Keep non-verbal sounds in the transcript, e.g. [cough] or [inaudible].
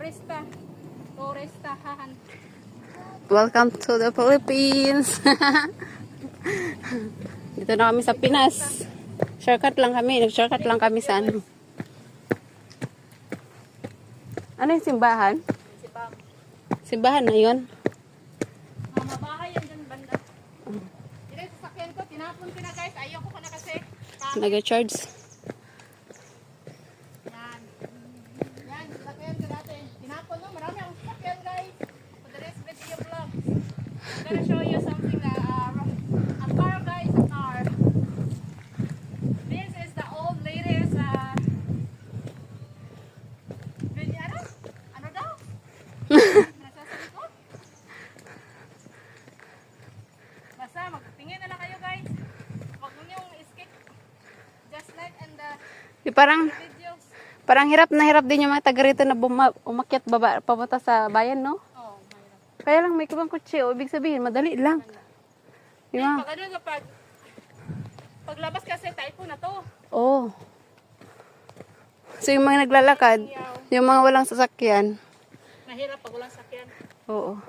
turista. Turistahan. Welcome to the Philippines. [laughs] Dito na kami sa Pinas. Shortcut lang kami. Nag-shortcut lang kami sa ano. Ano yung simbahan? Simbahan na yun. Mga bahay yan dyan banda. Dito sa sakyan ko, tinapon ko na guys. Ayaw ko na kasi. Nag-charge. Yan. Yan, sakyan ko gonna show you something na uh, a car guys, a car. This is the old ladies uh, ano? Ano daw? Basta magtingin na lang kayo guys. Huwag niyong skip. Just like in the Di parang, videos. parang hirap na hirap din yung mga taga rito na buma, umakyat baba, papunta sa bayan, no? Oh. Kaya lang may kubang kutsi. O, ibig sabihin, madali lang. Di ba? pag ano kapag paglabas kasi typo na to. Oo. So, yung mga naglalakad, yung mga walang sasakyan, Mahirap pag walang sakyan. oo.